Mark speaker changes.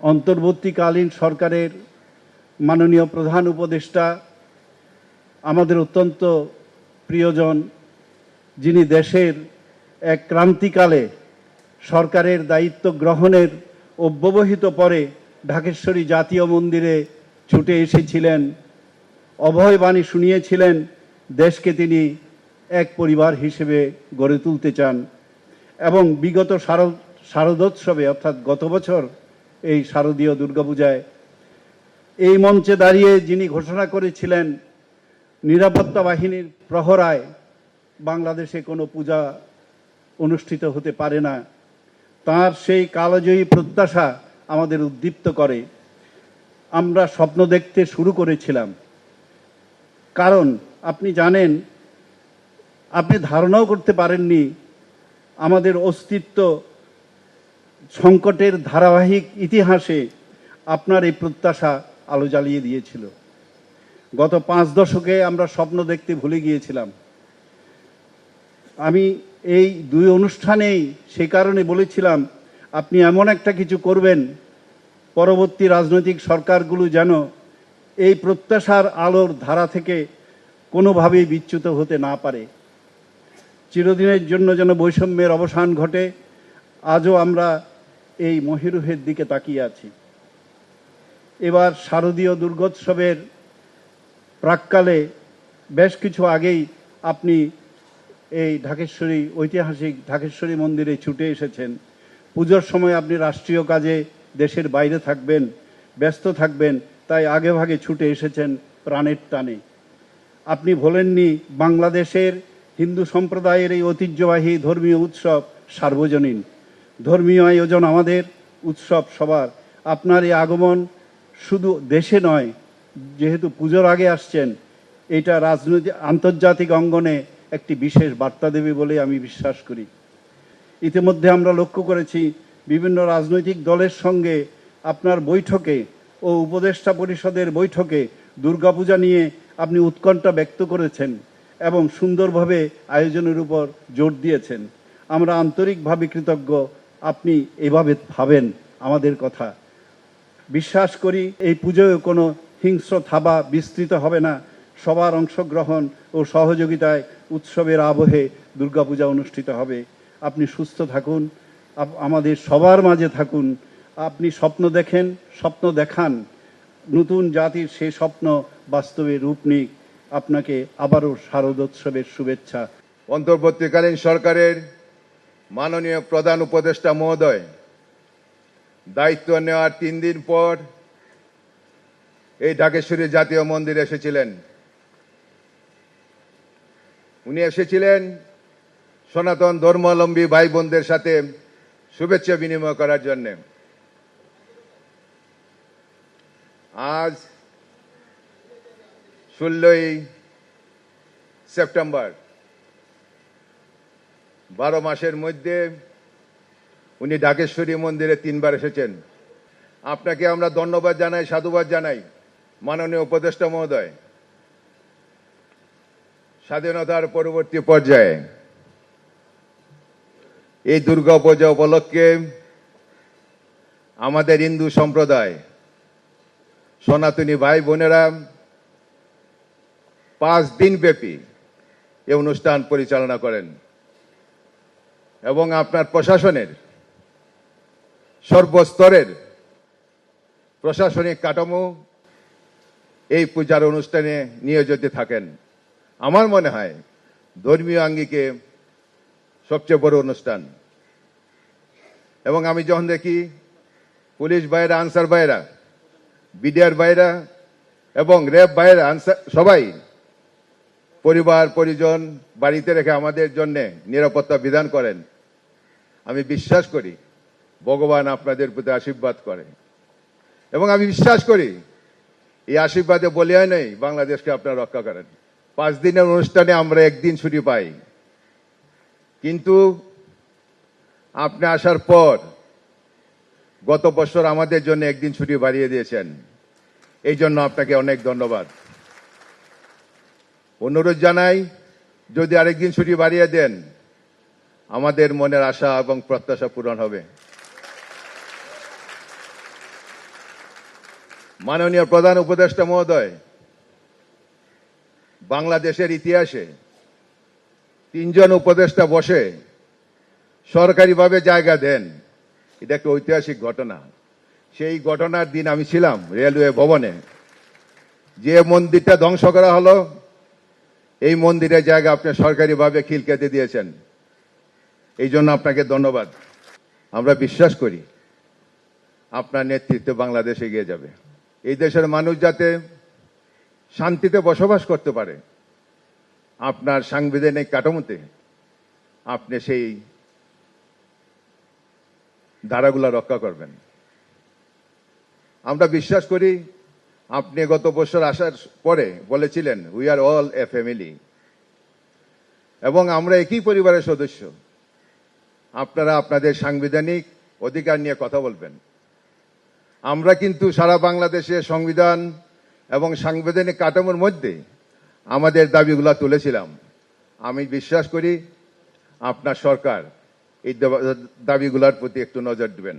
Speaker 1: অন্তর্বর্তীকালীন সরকারের মাননীয় প্রধান উপদেষ্টা, আমাদের অত্যন্ত প্রিয়জন, যিনি দেশের এক ক্রান্তিকালে সরকারের দায়িত্ব গ্রহণের অব্যবহিত পরে ঢাকেশ্বরী জাতীয় মন্দিরে ছুটে এসেছিলেন। অভয়বাণী শুনিয়েছিলেন, দেশকে তিনি এক পরিবার হিসেবে গড়ে তুলতে চান। এবং বিগত শারদ শারদোৎসবে অর্থাৎ গত বছর এই শারদীয় দুর্গাপূজায়। এই মঞ্চে দাঁড়িয়ে যিনি ঘোষণা করেছিলেন নিরাপত্তা বাহিনীর প্রহরায়, বাংলাদেশে কোনো পূজা অনুষ্ঠিত হতে পারে না। তার সেই কালজয়ী প্রত্যাশা আমাদের উদ্দীপ্ত করে। আমরা স্বপ্ন দেখতে শুরু করেছিলাম। কারণ আপনি জানেন, আপনি ধারণাও করতে পারেননি আমাদের অস্তিত্ব সংকটের ধারাবাহিক ইতিহাসে আপনার এই প্রত্যাশা আলো জ্বালিয়ে দিয়েছিল। গত পাঁচ দশকে আমরা স্বপ্ন দেখতে ভুলে গিয়েছিলাম। আমি এই দুই অনুষ্ঠানেই সে কারণে বলেছিলাম, আপনি এমন একটা কিছু করবেন, পরবর্তী রাজনৈতিক সরকারগুলো যেন এই প্রত্যাশার আলোর ধারা থেকে কোনোভাবেই বিচ্যুত হতে না পারে। চিরদিনের জন্য যেন বৈষম্যের অবসান ঘটে, আজও আমরা এই মহিরুহের দিকে তাকিয়ে আছি। এবার শারদীয় দুর্গোৎসবের প্রাককালে বেশ কিছু আগেই আপনি এই ঢাকেশ্বরী, ঐতিহাসিক ঢাকেশ্বরী মন্দিরে ছুটে এসেছেন। পুজোর সময় আপনি রাষ্ট্রীয় কাজে দেশের বাইরে থাকবেন, ব্যস্ত থাকবেন, তাই আগে ভাগে ছুটে এসেছেন প্রাণের টানে। আপনি ভোলেননি, বাংলাদেশের হিন্দু সম্প্রদায়ের এই ঐতিহ্যবাহী ধর্মীয় উৎসব সার্বজনীন। ধর্মীয় আয়োজন আমাদের, উৎসব সবার। আপনার এই আগমন শুধু দেশে নয়, যেহেতু পুজোর আগে আসছেন, এটা রাজনৈতিক, আন্তর্জাতিক অঙ্গনে একটি বিশেষ বার্তা দেবে বলে আমি বিশ্বাস করি। ইতিমধ্যে আমরা লক্ষ্য করেছি, বিভিন্ন রাজনৈতিক দলের সঙ্গে আপনার বৈঠকে ও উপদেষ্টা পরিষদের বৈঠকে দুর্গাপূজা নিয়ে আপনি উৎকণ্ঠা ব্যক্ত করেছেন এবং সুন্দরভাবে আয়োজনের উপর জোর দিয়েছেন। আমরা আন্তরিকভাবে কৃতজ্ঞ আপনি এভাবে ভাবেন আমাদের কথা। বিশ্বাস করি, এই পুজোয় কোনো হিংস্র থাবা বিস্তৃত হবে না। সবার অংশগ্রহণ ও সহযোগিতায় উৎসবের আবহে দুর্গাপূজা অনুষ্ঠিত হবে। আপনি সুস্থ থাকুন আমাদের সবার মাঝে থাকুন। আপনি স্বপ্ন দেখেন, স্বপ্ন দেখান। নতুন জাতির সে স্বপ্ন বাস্তবে রূপ নিক। আপনাকে আবারও শারদোৎসবের শুভেচ্ছা।
Speaker 2: অন্তর্বর্তীকালীন সরকারের মাননীয় প্রধান উপদেষ্টা মহোদয়, দায়িত্ব নেওয়ার তিন দিন পর এই ঢাকেশ্বরী জাতীয় মন্দিরে এসেছিলেন। উনি এসেছিলেন সনাতন ধর্মাবলম্বী ভাই বোনদের সাথে শুভেচ্ছা বিনিময় করার জন্য। আজ ষোলোই সেপ্টেম্বর বারো মাসের মধ্যে উনি ঢাকেশ্বরী মন্দিরে তিনবার এসেছেন। আপনাকে আমরা ধন্যবাদ জানাই, সাধুবাদ জানাই, মাননীয় উপদেষ্টা মহোদয়। স্বাধীনতার পরবর্তী পর্যায়ে এই দুর্গা পূজা উপলক্ষে আমাদের হিন্দু সম্প্রদায়, সনাতনী ভাই বোনেরা পাঁচ দিন ব্যাপী এই অনুষ্ঠান পরিচালনা করেন। এবং আপনার প্রশাসনের সর্বস্তরের প্রশাসনিক কাঠামো এই পূজার অনুষ্ঠানে নিয়োজিত থাকেন। আমার মনে হয় ধর্মীয় আঙ্গিকে সবচেয়ে বড় অনুষ্ঠান। এবং আমি যখন দেখি পুলিশ বাইরা আনসার বাইরা বিডিআর বাইরা এবং র্যাব বাইরা আনসার সবাই পরিবার, পরিজন বাড়িতে রেখে আমাদের জন্য নিরাপত্তা বিধান করেন। আমি বিশ্বাস করি ভগবান আপনাদের প্রতি আশীর্বাদ করে। এবং আমি বিশ্বাস করি এই আশীর্বাদে বলিয়া নেই বাংলাদেশকে আপনারা রক্ষা করেন। পাঁচ দিনের অনুষ্ঠানে আমরা একদিন ছুটি পাই। কিন্তু আপনি আসার পর গত বছর আমাদের জন্য একদিন ছুটি বাড়িয়ে দিয়েছেন। এই জন্য আপনাকে অনেক ধন্যবাদ। অনুরোধ জানাই, যদি আরেকদিন ছুটি বাড়িয়ে দেন, আমাদের মনের আশা এবং প্রত্যাশা পূরণ হবে। মাননীয় প্রধান উপদেষ্টা মহোদয়, বাংলাদেশের ইতিহাসে তিনজন উপদেষ্টা বসে সরকারিভাবে জায়গা দেন। এটা একটা ঐতিহাসিক ঘটনা। সেই ঘটনার দিন আমি ছিলাম রেলওয়ে ভবনে। যে মন্দিরটা ধ্বংস করা হলো এই মন্দিরের জায়গা আপনি সরকারিভাবে খিল কেটে দিয়েছেন। এই জন্য আপনাকে ধন্যবাদ। আমরা বিশ্বাস করি, আপনার নেতৃত্বে বাংলাদেশ এগিয়ে যাবে। এই দেশের মানুষ যাতে শান্তিতে বসবাস করতে পারে, আপনার সাংবিধানিক কাঠামোতে আপনি সেই ধারাগুলো রক্ষা করবেন। আমরা বিশ্বাস করি আপনি গত বছর আসার পরে বলেছিলেন we are all a family এবং আমরা একই পরিবারের সদস্য। আপনারা আপনাদের সাংবিধানিক অধিকার নিয়ে কথা বলবেন। আমরা কিন্তু সারা বাংলাদেশে সংবিধান এবং সাংবিধানিক কাঠামোর মধ্যে আমাদের দাবিগুলো তুলেছিলাম। আমি বিশ্বাস করি, আপনার সরকার এই দাবিগুলোর প্রতি একটু নজর দেবেন।